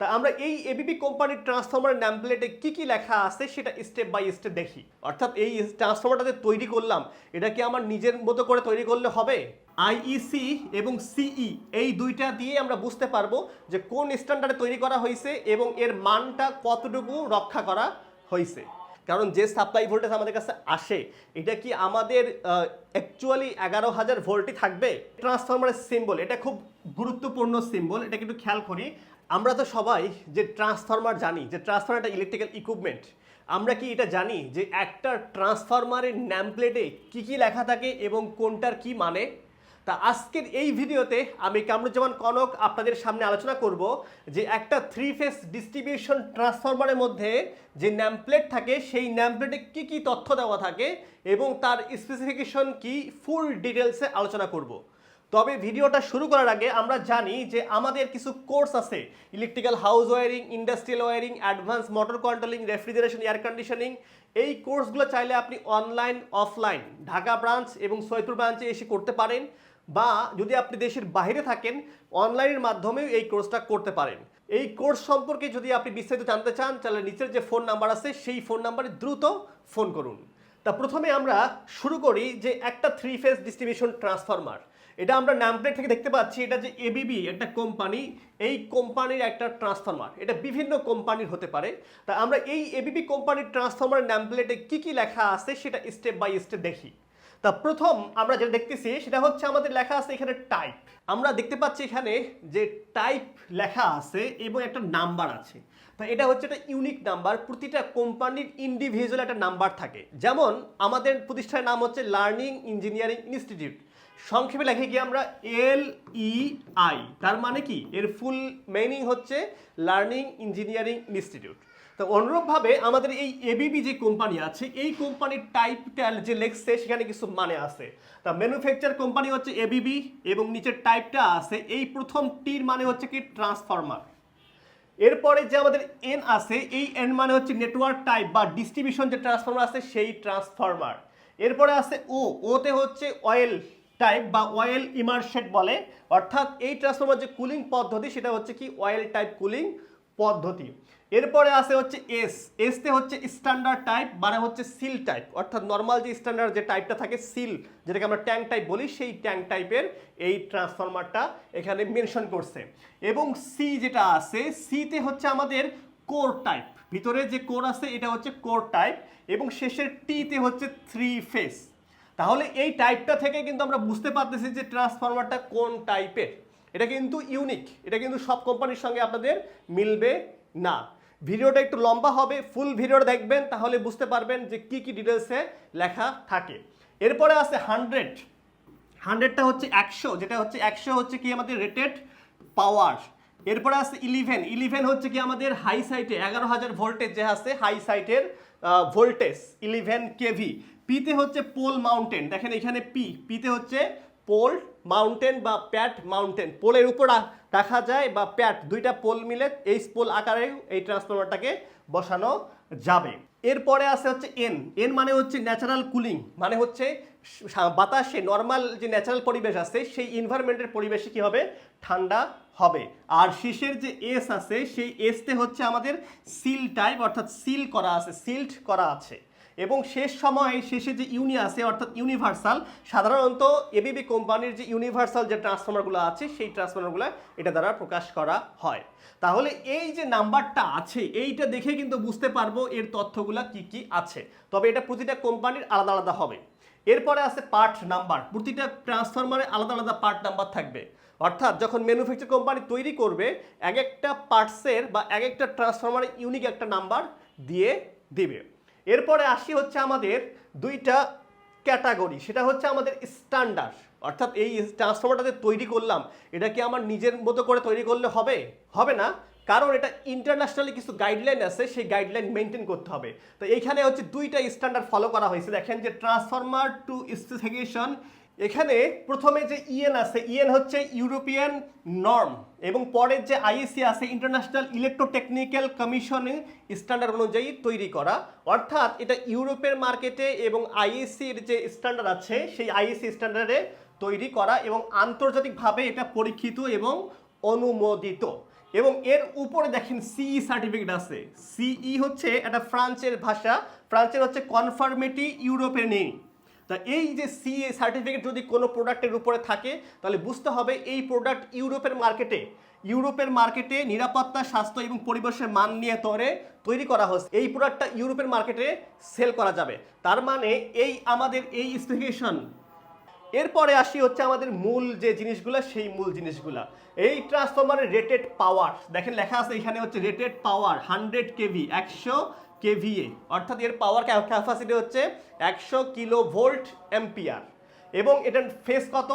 তা আমরা এই এবিপি কোম্পানির ট্রান্সফরমার নাম প্লেটে কী কী লেখা আছে সেটা স্টেপ বাই স্টেপ দেখি। অর্থাৎ এই ট্রান্সফরমারটা যে তৈরি করলাম, এটা কি আমার নিজের মতো করে তৈরি করলে হবে? আইইসি এবং সিই এই দুইটা দিয়ে আমরা বুঝতে পারব যে কোন স্ট্যান্ডার্ডে তৈরি করা হয়েছে এবং এর মানটা কতটুকু রক্ষা করা হয়েছে। কারণ যে সাপ্লাই ভোল্টেজ আমাদের কাছে আসে, এটা কি আমাদের অ্যাকচুয়ালি এগারো হাজার ভোল্টই থাকবে? ট্রান্সফরমারের সিম্বল এটা খুব গুরুত্বপূর্ণ সিম্বল এটাকে একটু খেয়াল করি। আমরা তো সবাই যে ট্রান্সফরমার জানি, যে ট্রান্সফরমার একটা ইলেকট্রিক্যাল ইকুইপমেন্ট আমরা কি এটা জানি যে একটা ট্রান্সফরমারের ন্যাম প্লেটে কী কী লেখা থাকে এবং কোনটার কি মানে? তা আজকের এই ভিডিওতে আমি কামরুজ্জামান কনক আপনাদের সামনে আলোচনা করব যে একটা থ্রি ফেস ডিস্ট্রিবিউশন ট্রান্সফরমারের মধ্যে যে ন্যামপ্লেট থাকে, সেই ন্যামপ্লেটে কী কী তথ্য দেওয়া থাকে এবং তার স্পেসিফিকেশন কি ফুল ডিটেলসে আলোচনা করব। তবে ভিডিওটা শুরু করার আগে আমরা জানি যে আমাদের কিছু কোর্স আছে। Electrical house wiring industrial wiring advance motor controlling, refrigeration, air conditioning. এই কোর্সগুলো চাইলে আপনি অনলাইন, অফলাইন, ঢাকা ব্রাঞ্চ এবং সৈয়দপুর ব্রাঞ্চে এসে করতে পারেন বা যদি আপনি দেশের বাইরে থাকেন, অনলাইনের মাধ্যমেও এই কোর্সটা করতে পারেন। এই কোর্স সম্পর্কে যদি আপনি বিস্তারিত জানতে চান, তাহলে নিচের যে ফোন নাম্বার আছে, সেই ফোন নাম্বারে দ্রুত ফোন করুন। তা প্রথমে আমরা শুরু করি যে একটা থ্রি ফেজ ডিস্ট্রিবিউশন ট্রান্সফরমার এটা আমরা নামপ্লেট থেকে দেখতে পাচ্ছি, এটা যে এবিবি একটা কোম্পানি, এই কোম্পানির একটা ট্রান্সফরমার এটা বিভিন্ন কোম্পানির হতে পারে। তা আমরা এই এবিবি কোম্পানির ট্রান্সফরমার নামপ্লেটে কি কি লেখা আছে সেটা স্টেপ বাই স্টেপ দেখি। তা প্রথম আমরা যেটা দেখতেছি, সেটা হচ্ছে আমাদের লেখা আছে এখানে টাইপ আমরা দেখতে পাচ্ছি এখানে যে টাইপ লেখা আছে এবং একটা নাম্বার আছে। তা এটা হচ্ছে একটা ইউনিক নাম্বার প্রতিটা কোম্পানির ইন্ডিভিজুয়াল একটা নাম্বার থাকে। যেমন আমাদের প্রতিষ্ঠানের নাম হচ্ছে লার্নিং ইঞ্জিনিয়ারিং ইনস্টিটিউট সংক্ষেপে লেখে গিয়ে আমরা এল ই আই তার মানে কি? এর ফুল মিনিং হচ্ছে লার্নিং ইঞ্জিনিয়ারিং ইনস্টিটিউট তো অনুরূপভাবে আমাদের এই এবিবি যে কোম্পানি আছে, এই কোম্পানির টাইপটা যে লেখছে, সেখানে কিছু মানে আছে। তা ম্যানুফ্যাকচার কোম্পানি হচ্ছে এবিবি এবং নিচের টাইপটা আছে, এই প্রথম টির মানে হচ্ছে কি ট্রান্সফরমার এরপরে যে আমাদের এন আছে, এই এন মানে হচ্ছে নেটওয়ার্ক টাইপ বা ডিস্ট্রিবিউশন যে ট্রান্সফরমার আছে, সেই ট্রান্সফরমার এরপরে আছে ও ওতে হচ্ছে অয়েল টাইপ বা অয়েল ইমার্সেট বলে। অর্থাৎ এই ট্রান্সফরমার যে কুলিং পদ্ধতি, সেটা হচ্ছে কি অয়েল টাইপ কুলিং পদ্ধতি। এরপরে আছে হচ্ছে এস এসতে হচ্ছে স্ট্যান্ডার্ড টাইপ মানে হচ্ছে সিল টাইপ অর্থাৎ নর্মাল যে স্ট্যান্ডার্ড যে টাইপটা থাকে সিল যেটাকে আমরা ট্যাঙ্ক টাইপ বলি, সেই ট্যাঙ্ক টাইপের এই ট্রান্সফরমারটা এখানে মেনশন করছে। এবং সি যেটা আছে সিতে হচ্ছে আমাদের কোর টাইপ ভিতরে যে কোর আছে, এটা হচ্ছে কোর টাইপ এবং শেষের টিতে হচ্ছে থ্রি ফেস তাহলে এই টাইপটা থেকে কিন্তু আমরা বুঝতে পারতেছি যে ট্রান্সফরমারটা কোন টাইপের এটা কিন্তু ইউনিক এটা কিন্তু সব কোম্পানির সঙ্গে আপনাদের মিলবে না। ভিডিওটা একটু লম্বা হবে ফুল ভিডিওটা দেখবেন, তাহলে বুঝতে পারবেন যে কি কি ডিটেলসে লেখা থাকে। এরপরে আছে হান্ড্রেড হান্ড্রেডটা হচ্ছে একশো, যেটা হচ্ছে একশো হচ্ছে কি আমাদের রেটেড পাওয়ার এরপরে আছে ইলেভেন ইলেভেন হচ্ছে কি আমাদের হাই সাইটে এগারো হাজার ভোল্টেজ যে আছে হাই সাইটের ভোল্টেজ ইলেভেন কেভি পিতে হচ্ছে পোল মাউন্টেন দেখেন এখানে পি পিতে হচ্ছে পোল মাউন্টেন বা প্যাট মাউন্টেন পোলের উপর রাখা যায় বা প্যাট দুইটা পোল মিলে এই পোল আকারে এই ট্রান্সফরমারটাকে বসানো যাবে। এরপরে আছে হচ্ছে এন এন মানে হচ্ছে ন্যাচারাল কুলিং মানে হচ্ছে বাতাসে নর্মাল যে ন্যাচারাল পরিবেশ আছে, সেই এনভায়রনমেন্টের পরিবেশে কি হবে? ঠান্ডা হবে। আর শেষের যে এস আছে, সেই এসতে হচ্ছে আমাদের সিল টাইপ অর্থাৎ সিল করা আছে সিল্ড করা আছে। এবং শেষ সময়ে, শেষে যে ইউনি আছে, অর্থাৎ ইউনিভার্সাল, সাধারণত এবিবি কোম্পানির যে ইউনিভার্সাল যে ট্রান্সফর্মারগুলো আছে, সেই ট্রান্সফর্মারগুলো এটা দ্বারা প্রকাশ করা হয়। তাহলে এই যে নাম্বারটা আছে, এইটা দেখে কিন্তু বুঝতে পারব এর তথ্যগুলো কি কি আছে। তবে এটা প্রতিটা কোম্পানির আলাদা আলাদা হবে। এরপরে আছে পার্ট নাম্বার। প্রতিটা ট্রান্সফরমারে আলাদা আলাদা পার্ট নাম্বার থাকবে। অর্থাৎ যখন ম্যানুফ্যাকচার কোম্পানি তৈরি করবে, এক একটা পার্টসের বা এক একটা ট্রান্সফরমারের ইউনিক একটা নাম্বার দিয়ে দিবে। এরপরে আসি হচ্ছে আমাদের দুইটা ক্যাটাগরি। সেটা হচ্ছে আমাদের স্ট্যান্ডার্ড। অর্থাৎ এই ট্রান্সফর্মারটাতে তৈরি করলাম, এটা কি আমার নিজের মতো করে তৈরি করলে হবে? হবে না, কারণ এটা ইন্টারন্যাশনালি কিছু গাইডলাইন আছে, সেই গাইডলাইন মেনটেন করতে হবে। তো এইখানে হচ্ছে দুইটা স্ট্যান্ডার্ড ফলো করা হয়েছে। দেখেন যে ট্রান্সফর্মার টু স্পেসিফিকেশন এখানে প্রথমে যে ইএন আছে ইএন হচ্ছে ইউরোপিয়ান নর্ম এবং পরের যে আইএসি আছে ইন্টারন্যাশনাল ইলেকট্রোটেকনিক্যাল কমিশনে স্ট্যান্ডার্ড অনুযায়ী তৈরি করা। অর্থাৎ এটা ইউরোপের মার্কেটে এবং আইএসির যে স্ট্যান্ডার্ড আছে, সেই আইএসি স্ট্যান্ডার্ডে তৈরি করা এবং আন্তর্জাতিকভাবে এটা পরীক্ষিত এবং অনুমোদিত। এবং এর উপরে দেখেন সিই সার্টিফিকেট আছে। সিই হচ্ছে একটা ফ্রান্সের ভাষা, ফ্রান্সের হচ্ছে কনফার্মেটি ইউরোপের নেই তা এই যে সিএ সার্টিফিকেট যদি কোনো প্রোডাক্টের উপরে থাকে, তাহলে বুঝতে হবে এই প্রোডাক্ট ইউরোপের মার্কেটে ইউরোপের মার্কেটে নিরাপত্তা, স্বাস্থ্য এবং পরিবেশের মান নিয়ে তরে তৈরি করা হচ্ছে। এই প্রোডাক্টটা ইউরোপের মার্কেটে সেল করা যাবে। তার মানে এই আমাদের এই স্পেসিফিকেশন এরপরে আসি হচ্ছে আমাদের মূল যে জিনিসগুলো, সেই মূল জিনিসগুলা। এই ট্রান্সফরমারের রেটেড পাওয়ার দেখেন লেখা আছে এখানে হচ্ছে রেটেড পাওয়ার হান্ড্রেড কেভি একশো কেভিএ অর্থাৎ এর পাওয়ার ক্যাপাসিটি হচ্ছে একশো কিলো ভোল্ট অ্যাম্পিয়ার এবং এটার ফেস কত?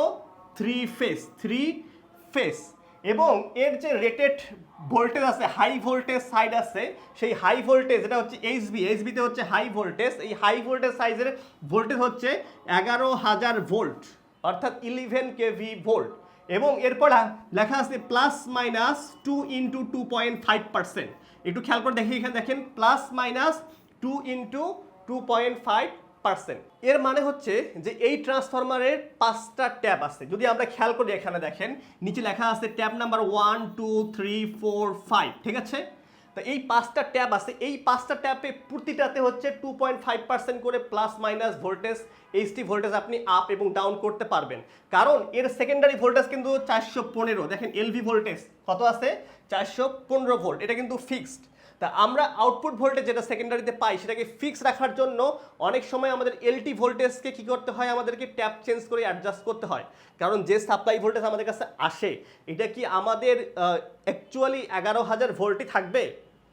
থ্রি ফেস থ্রি ফেস এবং এর যে রেটেড ভোল্টেজ আছে হাই ভোল্টেজ সাইড আছে, সেই হাই ভোল্টেজ এটা হচ্ছে এইচবি এইচবিতে হচ্ছে হাই ভোল্টেজ এই হাই ভোল্টেজ সাইজের ভোল্টেজ হচ্ছে এগারো হাজার ভোল্ট অর্থাৎ ইলেভেন কেভি ভোল্ট এবং এরপর লেখা আছে plus minus two into two point five percent একটু খেয়াল করে দেখি এখানে দেখেন plus minus two into two point five percent এর মানে হচ্ছে যে এই ট্রান্সফরমারের পাঁচটা ট্যাপ আছে। যদি আমরা খেয়াল করি এখানে দেখেন, নিচে লেখা আছে tap number one two three four five ঠিক আছে? তো এই পাঁচটা ট্যাব আছে, এই পাঁচটা ট্যাবে প্রতিটাতে হচ্ছে টু পয়েন্ট ফাইভ পার্সেন্ট করে plus minus voltage HT voltage আপনি আপ এবং ডাউন করতে পারবেন। কারণ এর সেকেন্ডারি ভোল্টেজ কিন্তু চারশো পনেরো, দেখেন এলভি ভোল্টেজ কত আছে? চারশো পনেরো ভোল্ট এটা কিন্তু ফিক্সড তা আমরা আউটপুট ভোল্টেজ যেটা সেকেন্ডারিতে পাই, সেটাকে ফিক্স রাখার জন্য অনেক সময় আমাদের এলটি ভোল্টেজকে কি করতে হয়? আমাদেরকে ট্যাপ চেঞ্জ করে অ্যাডজাস্ট করতে হয়। কারণ যে সাপ্লাই ভোল্টেজ আমাদের কাছে আসে, এটা কি আমাদের অ্যাকচুয়ালি এগারো হাজার ভোল্টই থাকবে?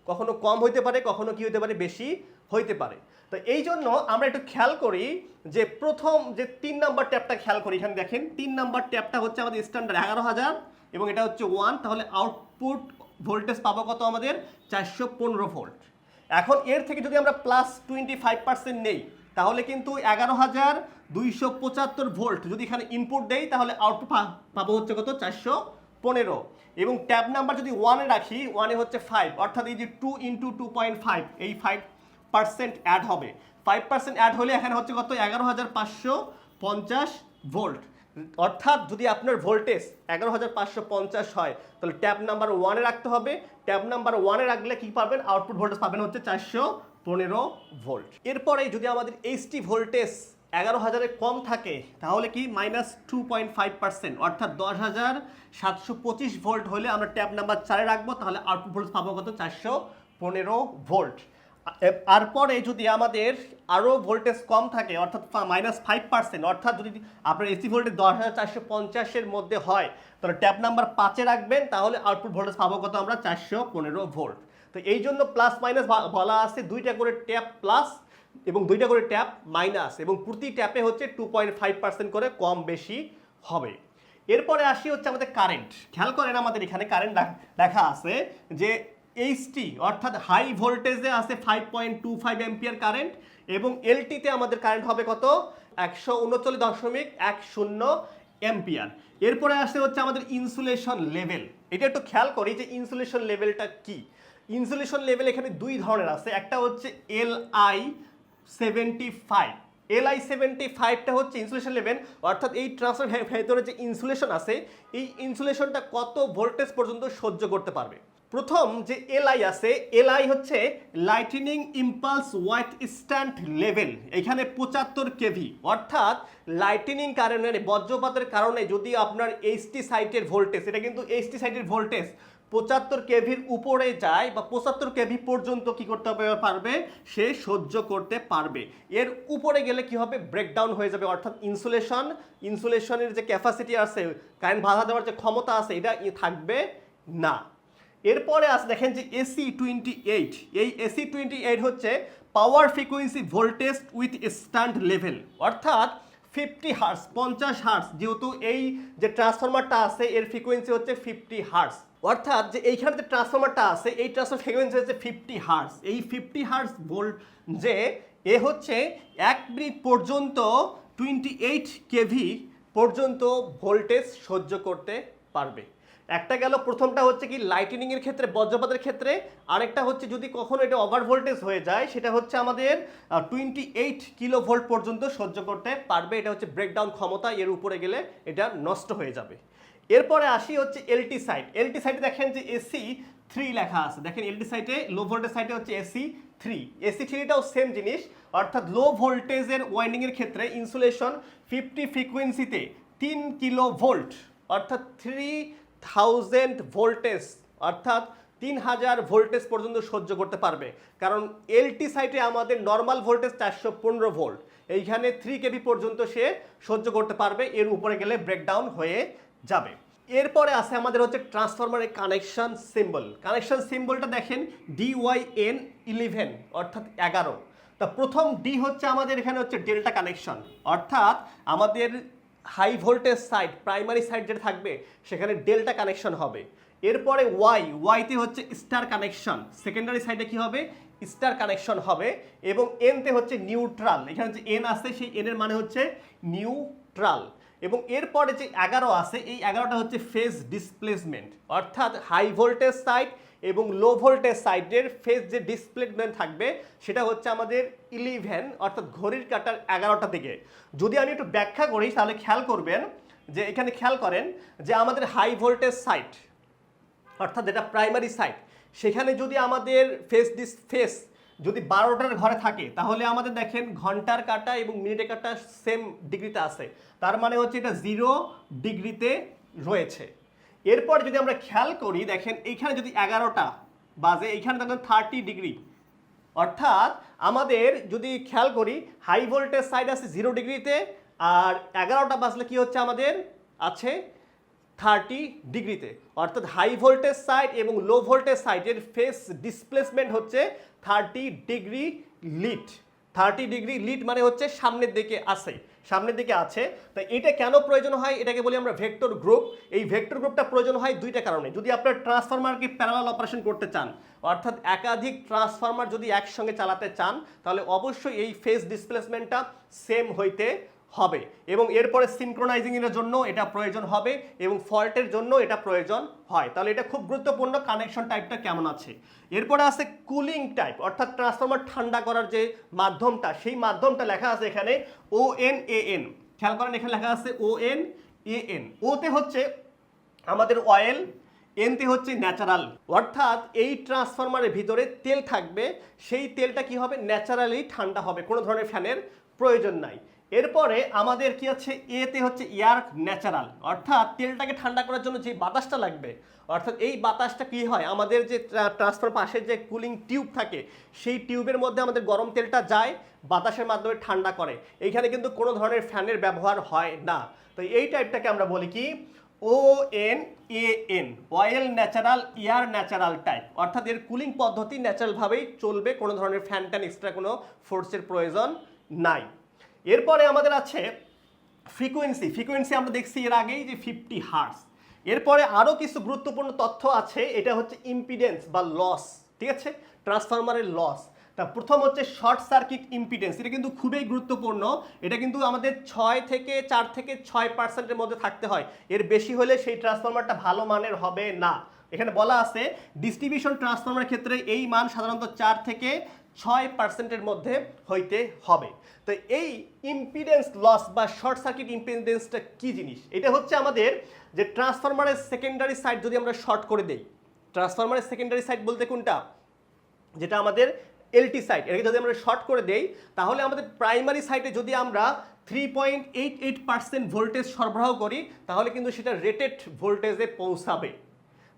কখনো কম হইতে পারে, কখনো কি হইতে পারে, বেশি হইতে পারে। তো এই জন্য আমরা একটু খেয়াল করি যে প্রথম যে তিন নাম্বার ট্যাপটা খেয়াল করি, এখানে দেখেন, তিন নাম্বার ট্যাপটা হচ্ছে আমাদের স্ট্যান্ডার্ড এগারো হাজার এবং এটা হচ্ছে ওয়ান তাহলে আউটপুট ভোল্টেজ পাবো কত আমাদের? চারশো পনেরো ভোল্ট এখন এর থেকে যদি আমরা প্লাস টোয়েন্টি ফাইভ পার্সেন্ট নেই, তাহলে কিন্তু এগারো হাজার দুইশো পঁচাত্তর ভোল্ট যদি এখানে ইনপুট দেই, তাহলে আউটপুট পাবো হচ্ছে কত? চারশো পনেরো। এবং ট্যাব নাম্বার যদি ওয়ানে রাখি ওয়ানে হচ্ছে ফাইভ অর্থাৎ এই যে two into two point five এই ফাইভ পার্সেন্ট অ্যাড হবে। ফাইভ পার্সেন্ট অ্যাড হলে এখানে হচ্ছে কত? এগারো হাজার পাঁচশো পঞ্চাশ ভোল্ট অর্থাৎ যদি আপনার ভোল্টেজ এগারো হাজার পাঁচশো পঞ্চাশ হয়, তাহলে ট্যাব নাম্বার ওয়ানে রাখতে হবে। ট্যাব নাম্বার ওয়ানে রাখলে কি পাবেন? আউটপুট ভোল্টেজ পাবেন হচ্ছে চারশো পনেরো ভোল্ট এরপরে যদি আমাদের এইচটি ভোল্টেজ এগারো হাজারে কম থাকে, তাহলে কি minus two point five percent অর্থাৎ দশ হাজার সাতশো পঁচিশ ভোল্ট হলে আমরা ট্যাব নাম্বার চারে রাখব, তাহলে আউটপুট ভোল্ট পাবো কত? চারশো পনেরো ভোল্ট তারপরে যদি আমাদের আরও ভোল্টেজ কম থাকে, অর্থাৎ মাইনাস ফাইভ পার্সেন্ট অর্থাৎ যদি আপনার এসি ভোল্টেজ দশ হাজার চারশো পঞ্চাশের মধ্যে হয়, তাহলে ট্যাপ নাম্বার পাঁচে রাখবেন, তাহলে আউটপুট ভোল্টেজ পাবো কত আমরা? চারশো পনেরো ভোল্ট তো এই জন্য প্লাস মাইনাস বলা আছে, দুইটা করে ট্যাপ প্লাস এবং দুইটা করে ট্যাপ মাইনাস এবং প্রতি ট্যাপে হচ্ছে টু পয়েন্ট ফাইভ পার্সেন্ট করে কম বেশি হবে। এরপরে আসি হচ্ছে আমাদের কারেন্ট খেয়াল করেন আমাদের এখানে কারেন্ট লেখা আছে যে এইচটি অর্থাৎ হাই ভোল্টেজে আছে five point two five ampere current এবং এলটিতে আমাদের কারেন্ট হবে কত? একশো উনচল্লিশ দশমিক এক শূন্য এম্পিয়ার এরপরে আসে হচ্ছে আমাদের ইনসুলেশন লেভেল এটা একটু খেয়াল করি যে ইনসুলেশন লেভেলটা কি? ইনসুলেশন লেভেল এখানে দুই ধরনের আছে। একটা হচ্ছে L I seventy five L I seventy ফাইভটা হচ্ছে ইনসুলেশন লেভেল অর্থাৎ এই ট্রান্সফার ভেতরে যে ইনসুলেশন আছে, এই ইনসুলেশনটা কত ভোল্টেজ পর্যন্ত সহ্য করতে পারবে? প্রথম যে এলআই আছে এলআই হচ্ছে lightning impulse withstand level এখানে পঁচাত্তর কেভি। অর্থাৎ লাইটিনিং কারণে, বজ্রপাতের কারণে যদি আপনার এইচটি সাইটের ভোল্টেজ এটা কিন্তু এইচটি সাইটের ভোল্টেজ পঁচাত্তর কেভির উপরে যায় বা পঁচাত্তর কেভি পর্যন্ত কি করতে হবে পারবে? সে সহ্য করতে পারবে। এর উপরে গেলে কি হবে? ব্রেকডাউন হয়ে যাবে, অর্থাৎ ইনসুলেশন ইনসুলেশনের যে ক্যাপাসিটি আছে, কারেন্ট বাধা দেওয়ার যে ক্ষমতা আছে, এটা থাকবে না। এরপরে আছে, দেখেন যে এসি টোয়েন্টি এইট এই এসি টোয়েন্টি এইট হচ্ছে power frequency voltage withstand level অর্থাৎ ফিফটি হার্স পঞ্চাশ হার্স যেহেতু এই যে ট্রান্সফরমারটা আছে, এর ফ্রিকোয়েন্সি হচ্ছে ফিফটি হার্স অর্থাৎ যে এইখানে যে ট্রান্সফরমারটা আছে, এই ট্রান্সফার ফ্রিকোয়েন্সি হচ্ছে ফিফটি হার্স এই ফিফটি হার্স ভোল্ট যে, এ হচ্ছে এক মিনিট পর্যন্ত টোয়েন্টি এইট কেভি পর্যন্ত ভোল্টেজ সহ্য করতে পারবে। একটা গেল, প্রথমটা হচ্ছে কি লাইটেনিং এর ক্ষেত্রে, বজ্রপাতের ক্ষেত্রে। আরেকটা হচ্ছে যদি কখনো এটা ওভার ভোল্টেজ হয়ে যায়, সেটা হচ্ছে আমাদের টোয়েন্টি এইট কিলো ভোল্ট পর্যন্ত সহ্য করতে পারবে। এটা হচ্ছে ব্রেকডাউন ক্ষমতা, এর উপরে গেলে এটা নষ্ট হয়ে যাবে। এরপরে আসি হচ্ছে এলটি সাইড এলটি সাইডে দেখেন যে এসি থ্রি লেখা আছে। দেখেন এলটি সাইডে লো ভোল্টেজ সাইডে হচ্ছে এসি থ্রি এসি থ্রিটাও সেম জিনিস। অর্থাৎ লো ভোল্টেজের ওয়াইন্ডিংয়ের ক্ষেত্রে ইনসুলেশন ফিফটি ফ্রিকোয়েন্সিতে তিন কিলো ভোল্ট অর্থাৎ থ্রি থাউজেন্ড ভোল্টেজ অর্থাৎ তিন হাজার ভোল্টেজ পর্যন্ত সহ্য করতে পারবে। কারণ এলটি সাইটে আমাদের নর্মাল ভোল্টেজ চারশো পনেরো ভোল্ট এইখানে থ্রি কেবি পর্যন্ত সে সহ্য করতে পারবে, এর উপরে গেলে ব্রেকডাউন হয়ে যাবে। এরপরে আছে আমাদের হচ্ছে ট্রান্সফরমারের কানেকশন সিম্বল কানেকশন সিম্বলটা দেখেন ডিওয়াই এন ইলেভেন অর্থাৎ এগারো। তা প্রথম ডি হচ্ছে আমাদের এখানে হচ্ছে ডেল্টা কানেকশন অর্থাৎ আমাদের high voltage side, primary side যেটা থাকবে, সেখানে ডেল্টা কানেকশন হবে। এরপরে ওয়াই ওয়াইতে হচ্ছে স্টার কানেকশন। সেকেন্ডারি সাইডে কি হবে? স্টার কানেকশন হবে এবং এনতে হচ্ছে নিউট্রাল। এখানে যে এন আছে, সেই এনের মানে হচ্ছে নিউট্রাল। এবং এরপরে যে এগারো আছে, এই এগারোটা হচ্ছে ফেজ ডিসপ্লেসমেন্ট অর্থাৎ হাই ভোল্টেজ সাইড এবং লো ভোল্টেজ সাইডের ফেস যে ডিসপ্লেসমেন্ট থাকবে, সেটা হচ্ছে আমাদের ইলেভেন অর্থাৎ ঘড়ির কাটার এগারোটা দিকে যদি আমি একটু ব্যাখ্যা করি, তাহলে খেয়াল করবেন যে এখানে খেয়াল করেন যে আমাদের হাই ভোল্টেজ সাইট অর্থাৎ যেটা প্রাইমারি সাইট সেখানে যদি আমাদের ফেস ডিস ফেস যদি বারোটার ঘরে থাকে, তাহলে আমাদের দেখেন ঘণ্টার কাটা এবং মিনিটের কাটা সেম ডিগ্রিতে আছে। তার মানে হচ্ছে এটা জিরো ডিগ্রিতে রয়েছে। এরপর যদি আমরা খেয়াল করি, দেখেন এইখানে যদি এগারোটা বাজে, এইখানে দেখেন থার্টি ডিগ্রি অর্থাৎ আমাদের যদি খেয়াল করি হাই ভোল্টেজ সাইড আছে জিরো ডিগ্রিতে আর এগারোটা বাজলে কি হচ্ছে আমাদের? আছে থার্টি ডিগ্রিতে অর্থাৎ হাই ভোল্টেজ সাইড এবং লো ভোল্টেজ সাইডের ফেস ডিসপ্লেসমেন্ট হচ্ছে thirty degree lead thirty degree lead মানে হচ্ছে সামনের দিকে আছে। সামনের দিকে আছে। তো এটা কেন প্রয়োজন হয়? এটাকে বলি আমরা ভেক্টর গ্রুপ এই ভেক্টর গ্রুপটা প্রয়োজন হয় দুইটা কারণে। যদি আপনার ট্রান্সফরমারকে প্যারালাল অপারেশন করতে চান, অর্থাৎ একাধিক ট্রান্সফরমার যদি একসঙ্গে চালাতে চান, তাহলে অবশ্যই এই ফেস ডিসপ্লেসমেন্টটা সেম হইতে হবে। এবং এরপরে সিনক্রোনাইজিং এর জন্য এটা প্রয়োজন হবে এবং ফল্টের জন্য এটা প্রয়োজন হয়। তাহলে এটা খুব গুরুত্বপূর্ণ কানেকশন টাইপটা কেমন আছে? এরপরে আছে কুলিং টাইপ অর্থাৎ ট্রান্সফরমার ঠান্ডা করার যে মাধ্যমটা, সেই মাধ্যমটা লেখা আছে এখানে ও এন এ এন খেয়াল করেন, এখানে লেখা আছে ও এন এ এন ওতে হচ্ছে আমাদের অয়েল এনতে হচ্ছে ন্যাচারাল অর্থাৎ এই ট্রান্সফরমারের ভিতরে তেল থাকবে, সেই তেলটা কি হবে? ন্যাচারালি ঠান্ডা হবে। কোনো ধরনের ফ্যানের প্রয়োজন নাই। এরপরে আমাদের কি আছে? এতে হচ্ছে এয়ার ন্যাচারাল অর্থাৎ তেলটাকে ঠান্ডা করার জন্য যে বাতাসটা লাগবে, অর্থাৎ এই বাতাসটা কি হয়? আমাদের যে ট্রান্সফার পাশের যে কুলিং টিউব থাকে, সেই টিউবের মধ্যে আমাদের গরম তেলটা যায়, বাতাসের মাধ্যমে ঠান্ডা করে। এইখানে কিন্তু কোনো ধরনের ফ্যানের ব্যবহার হয় না। তো এই টাইপটাকে আমরা বলি কি? O N A N oil natural air natural type অর্থাৎ এর কুলিং পদ্ধতি ন্যাচারালভাবেই চলবে, কোনো ধরনের ফ্যান ট্যান এক্সট্রা কোনো ফোর্সের প্রয়োজন নাই। এরপরে আমাদের আছে ফ্রিকোয়েন্সি ফ্রিকোয়েন্সি আমরা দেখছি এর আগেই যে ফিফটি হার্স এরপরে আরও কিছু গুরুত্বপূর্ণ তথ্য আছে, এটা হচ্ছে ইম্পিডেন্স বা লস ঠিক আছে? ট্রান্সফরমারের লস তা প্রথম হচ্ছে শর্ট সার্কিট ইম্পিডেন্স এটা কিন্তু খুবই গুরুত্বপূর্ণ। এটা কিন্তু আমাদের ছয় থেকে চার থেকে ছয় পার্সেন্টের মধ্যে থাকতে হয়। এর বেশি হলে সেই ট্রান্সফরমারটা ভালো মানের হবে না। এখানে বলা আছে ডিস্ট্রিবিউশন ট্রান্সফরমারের ক্ষেত্রে এই মান সাধারণত চার থেকে ছয় পার্সেন্টের মধ্যে হইতে হবে। তো এই ইম্পিডেন্স লস বা শর্ট সার্কিট ইম্পিডেন্সটা কি জিনিস? এটা হচ্ছে আমাদের যে ট্রান্সফরমারের সেকেন্ডারি সাইড যদি আমরা শর্ট করে দেই ট্রান্সফরমারের সেকেন্ডারি সাইড বলতে কোনটা? যেটা আমাদের এলটি সাইড এটাকে যদি আমরা শর্ট করে দেই, তাহলে আমাদের প্রাইমারি সাইডে যদি আমরা three point eight eight percent voltage সরবরাহ করি, তাহলে কিন্তু সেটা রেটেড ভোল্টেজে পৌঁছাবে।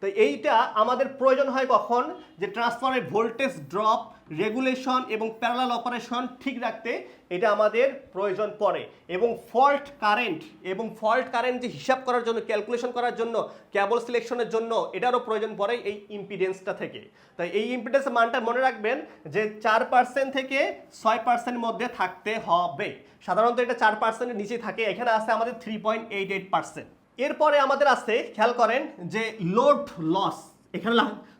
তো এইটা আমাদের প্রয়োজন হয় কখন? যে ট্রান্সফারের ভোল্টেজ ড্রপ রেগুলেশন এবং প্যারালাল অপারেশন ঠিক রাখতে এটা আমাদের প্রয়োজন পড়ে। এবং ফল্ট কারেন্ট এবং ফল্ট কারেন্ট যে হিসাব করার জন্য ক্যালকুলেশন করার জন্য ক্যাবল সিলেকশনের জন্য এটারও প্রয়োজন পড়ে এই ইম্পিডেন্সটা থেকে। তাই এই ইম্পিডেন্সের মানটা মনে রাখবেন যে চার পার্সেন্ট থেকে ছয় পার্সেন্ট মধ্যে থাকতে হবে। সাধারণত এটা চার পার্সেন্টের নিচে থাকে। এখানে আছে আমাদের three point eight eight percent এরপরে আমাদের আছে, খেয়াল করেন, যে লোড লস এখানে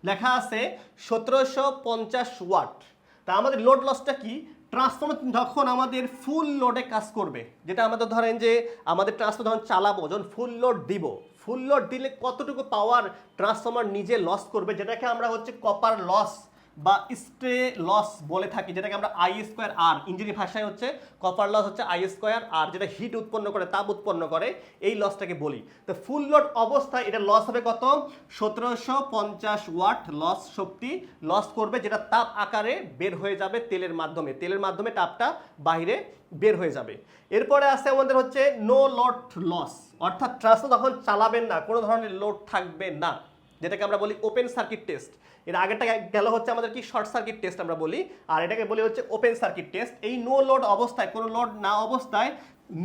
লেখা আছে সতেরোশো পঞ্চাশ ওয়াট। তা আমাদের লোড লসটা কি? ট্রান্সফর্মার যখন আমাদের ফুল লোডে কাজ করবে, যেটা আমাদের ধরেন যে আমাদের ট্রান্সফার যখন চালাবো, যখন ফুল লোড দিব ফুল লোড দিলে কতটুকু পাওয়ার ট্রান্সফর্মার নিজে লস করবে? যেটাকে আমরা হচ্ছে কপার লস বা স্ট্রে লস বলে থাকি, যেটাকে আমরা আই স্কোয়ার আর ইঞ্জিনিয়ারিং ভাষায় হচ্ছে কপার লস হচ্ছে আই স্কোয়ার আর যেটা হিট উৎপন্ন করে, তাপ উৎপন্ন করে, এই লসটাকে বলি। তো ফুল লোড অবস্থায় এটা লস হবে কত? সতেরোশো পঞ্চাশ ওয়াট লস শক্তি লস করবে, যেটা তাপ আকারে বের হয়ে যাবে তেলের মাধ্যমে। তেলের মাধ্যমে তাপটা বাইরে বের হয়ে যাবে। এরপরে আছে আমাদের হচ্ছে নো লোড লস অর্থাৎ ট্রান্সফার তখন চালাবেন না, কোনো ধরনের লোড থাকবে না। যেটাকে আমরা বলি ওপেন সার্কিট টেস্ট এর আগেরটা গেল হচ্ছে আমাদের কি? শর্ট সার্কিট টেস্ট আমরা বলি। আর এটাকে বলি হচ্ছে ওপেন সার্কিট টেস্ট এই নো লোড অবস্থায়, কোনো লোড না অবস্থায়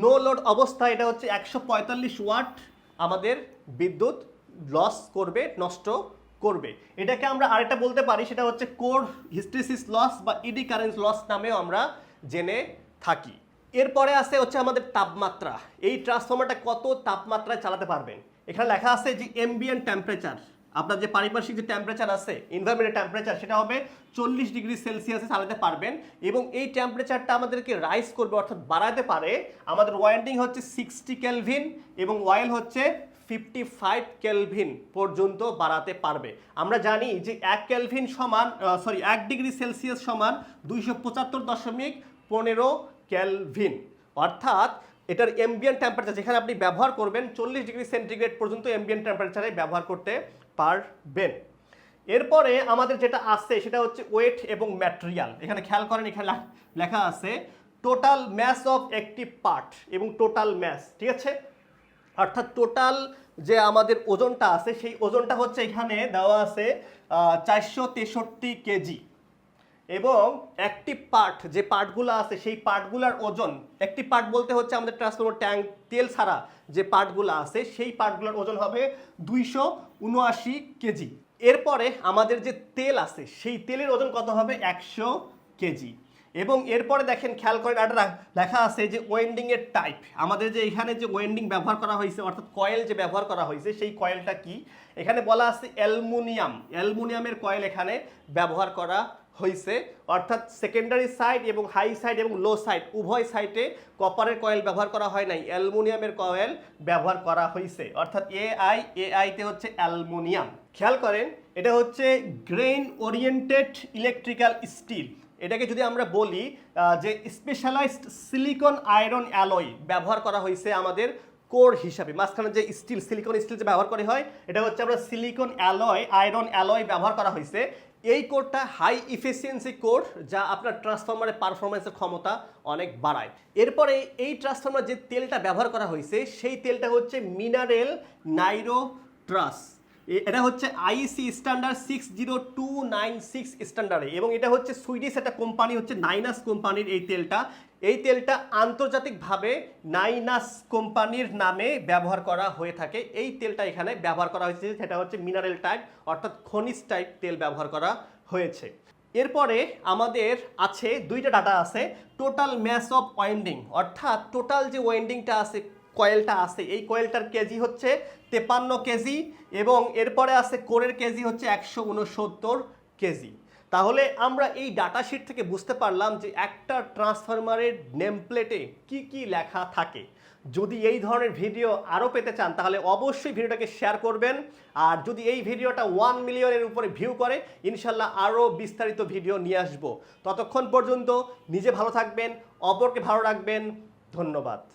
নো লোড অবস্থায় এটা হচ্ছে একশো পঁয়তাল্লিশ ওয়াট আমাদের বিদ্যুৎ লস করবে, নষ্ট করবে। এটাকে আমরা আরেকটা বলতে পারি, সেটা হচ্ছে কোর হিস্ট্রিসিস লস বা ইডি কারেন্স লস নামেও আমরা জেনে থাকি। এরপরে আছে হচ্ছে আমাদের তাপমাত্রা। এই ট্রান্সফর্মারটা কত তাপমাত্রায় চালাতে পারবেন? এখানে লেখা আছে যে এমবিএন টেম্পারেচার আপনার যে পারিপার্শ্বিক যে টেম্পারেচার আছে এনভায়রনমেন্টের টেম্পারেচার সেটা হবে চল্লিশ ডিগ্রি সেলসিয়াসে চালাতে পারবেন এবং এই টেম্পারেচারটা আমাদেরকে রাইজ করবে, অর্থাৎ বাড়াতে পারে। আমাদের ওয়াইন্ডিং হচ্ছে সিক্সটি কেলভিন এবং অয়েল হচ্ছে ফিফটি ফাইভ কেলভিন পর্যন্ত বাড়াতে পারবে। আমরা জানি যে এক কেলভিন সমান সরি এক ডিগ্রি সেলসিয়াস সমান দুইশো পঁচাত্তর দশমিক পনেরো ক্যালভিন অর্থাৎ এটার এমবিএন টেম্পারেচার যেখানে আপনি ব্যবহার করবেন, চল্লিশ ডিগ্রি সেন্টিগ্রেড পর্যন্ত এমবিএন টেম্পারেচারে ব্যবহার করতে পারবেন। এরপরে আমাদের যেটা আছে, সেটা হচ্ছে ওয়েট এবং ম্যাটেরিয়াল এখানে খেয়াল করেন, এখানে লেখা আছে টোটাল ম্যাস অফ একটি পার্ট এবং টোটাল ম্যাস ঠিক আছে? অর্থাৎ টোটাল যে আমাদের ওজনটা আছে, সেই ওজনটা হচ্ছে এখানে দেওয়া আছে চারশো তেষট্টি কেজি। এবং একটি পার্ট, যে পার্টগুলো আছে, সেই পার্টগুলোর ওজন, একটি পার্ট বলতে হচ্ছে আমাদের ট্রান্সফর্মার ট্যাঙ্ক তেল ছাড়া যে পার্টগুলো আছে, সেই পার্টগুলোর ওজন হবে দুইশো উনআশি কেজি। এরপরে আমাদের যে তেল আছে, সেই তেলের ওজন কত হবে? একশো কেজি। এবং এরপরে দেখেন, খেয়াল করেন একটা লেখা আছে যে ওয়েন্ডিংয়ের টাইপ আমাদের যে এখানে যে ওয়েন্ডিং ব্যবহার করা হয়েছে, অর্থাৎ কয়েল যে ব্যবহার করা হয়েছে, সেই কয়েলটা কি? এখানে বলা আছে অ্যালুমিনিয়াম। অ্যালুমিনিয়ামের কয়েল এখানে ব্যবহার করা হয়েছে অর্থাৎ সেকেন্ডারি সাইড এবং হাই সাইড এবং লো সাইড উভয় সাইডে কপারের কয়েল ব্যবহার করা হয় নাই, অ্যালুমিনিয়ামের কয়েল ব্যবহার করা হয়েছে অর্থাৎ এ আই এ আইতে হচ্ছে অ্যালুমিনিয়াম। খেয়াল করেন, এটা হচ্ছে গ্রেইন ওরিয়েন্টেড ইলেকট্রিক্যাল স্টিল এটাকে যদি আমরা বলি যে স্পেশালাইজড সিলিকন আয়রন অ্যালয় ব্যবহার করা হয়েছে আমাদের কোর হিসাবে, মাঝখানে যে স্টিল, সিলিকন স্টিল যে ব্যবহার করা হয়, এটা হচ্ছে আমরা সিলিকন অ্যালয়, আয়রন অ্যালয় ব্যবহার করা হয়েছে এই কোডটা হাই ইফিসিয়েন্সি কোড যা আপনার ট্রান্সফর্মারের পারফরমেন্সের ক্ষমতা অনেক বাড়ায়। এরপরে এই ট্রান্সফর্মার যে তেলটা ব্যবহার করা হয়েছে সেই তেলটা হচ্ছে মিনারেল নাইরো ট্রাস এটা হচ্ছে IEC standard six zero two nine six স্ট্যান্ডার্ডে এবং এটা হচ্ছে সুইডিশ একটা কোম্পানি হচ্ছে নাইনাস কোম্পানির এই তেলটা। এই তেলটা আন্তর্জাতিকভাবে নাইনাস কোম্পানির নামে ব্যবহার করা হয়ে থাকে। এই তেলটা এখানে ব্যবহার করা হয়েছে, সেটা হচ্ছে মিনারেল টাইপ অর্থাৎ খনিজ টাইপ তেল ব্যবহার করা হয়েছে। এরপরে আমাদের আছে দুইটা ডাটা আছে টোটাল ম্যাস অফ ওয়াইন্ডিং অর্থাৎ টোটাল যে ওয়াইন্ডিংটা আছে কয়েলটা আছে, এই কয়েলটার কেজি হচ্ছে তেপান্ন কেজি এবং এরপরে আছে কোরের কেজি হচ্ছে একশো উনসত্তর কেজি। তাহলে আমরা এই ডাটা শিট থেকে বুঝতে পারলাম যে একটা ট্রান্সফরমারের নেম প্লেটে কী কী লেখা থাকে। যদি এই ধরনের ভিডিও আরও পেতে চান, তাহলে অবশ্যই ভিডিওটাকে শেয়ার করবেন। আর যদি এই ভিডিওটা ওয়ান মিলিয়নের উপরে ভিউ করে, ইনশাল্লাহ আরও বিস্তারিত ভিডিও নিয়ে আসব। ততক্ষণ পর্যন্ত নিজে ভালো থাকবেন, অপরকে ভালো রাখবেন। ধন্যবাদ।